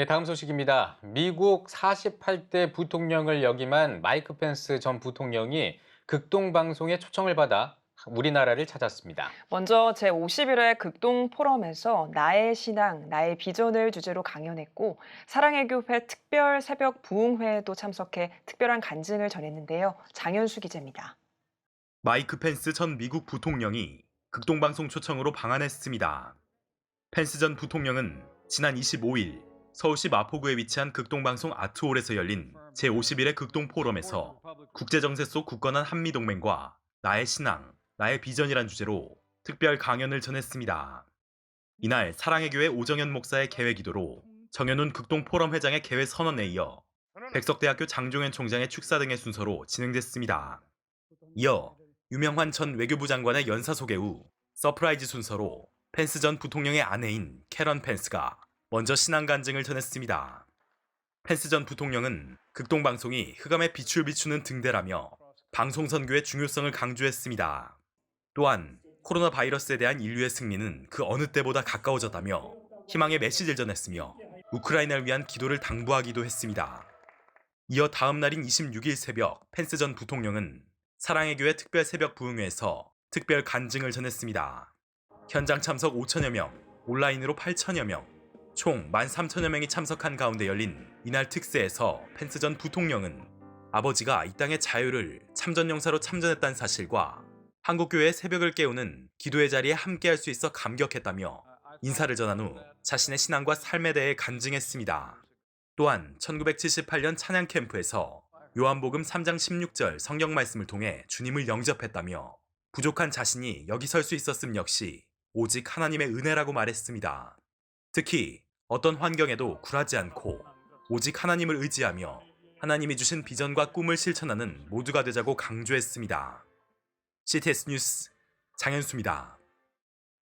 네, 다음 소식입니다. 미국 48대 부통령을 역임한 마이크 펜스 전 부통령이 극동 방송의 초청을 받아 우리나라를 찾았습니다. 먼저 제51회 극동 포럼에서 나의 신앙, 나의 비전을 주제로 강연했고 사랑의 교회 특별 새벽 부흥회에도 참석해 특별한 간증을 전했는데요. 장현수 기자입니다. 마이크 펜스 전 미국 부통령이 극동 방송 초청으로 방한했습니다. 펜스 전 부통령은 지난 25일 서울시 마포구에 위치한 극동방송 아트홀에서 열린 제51회 극동 포럼에서 국제정세 속 굳건한 한미동맹과 나의 신앙, 나의 비전이란 주제로 특별 강연을 전했습니다. 이날 사랑의 교회 오정현 목사의 개회 기도로 정현훈 극동 포럼 회장의 개회 선언에 이어 백석대학교 장종현 총장의 축사 등의 순서로 진행됐습니다. 이어 유명환 전 외교부 장관의 연사 소개 후 서프라이즈 순서로 펜스 전 부통령의 아내인 캐런 펜스가 먼저 신앙 간증을 전했습니다. 펜스 전 부통령은 극동방송이 흑암의 빛을 비추는 등대라며 방송 선교의 중요성을 강조했습니다. 또한 코로나 바이러스에 대한 인류의 승리는 그 어느 때보다 가까워졌다며 희망의 메시지를 전했으며 우크라이나를 위한 기도를 당부하기도 했습니다. 이어 다음 날인 26일 새벽 펜스 전 부통령은 사랑의 교회 특별 새벽 부흥회에서 특별 간증을 전했습니다. 현장 참석 5천여 명, 온라인으로 8천여 명, 총 13,000여 명이 참석한 가운데 열린 이날 특세에서 펜스 전 부통령은 아버지가 이 땅의 자유를 참전 용사로 참전했다는 사실과 한국교회의 새벽을 깨우는 기도의 자리에 함께할 수 있어 감격했다며 인사를 전한 후 자신의 신앙과 삶에 대해 간증했습니다. 또한 1978년 찬양 캠프에서 요한복음 3장 16절 성경 말씀을 통해 주님을 영접했다며 부족한 자신이 여기 설 수 있었음 역시 오직 하나님의 은혜라고 말했습니다. 특히 어떤 환경에도 굴하지 않고 오직 하나님을 의지하며 하나님이 주신 비전과 꿈을 실천하는 모두가 되자고 강조했습니다. CTS 뉴스 장현수입니다.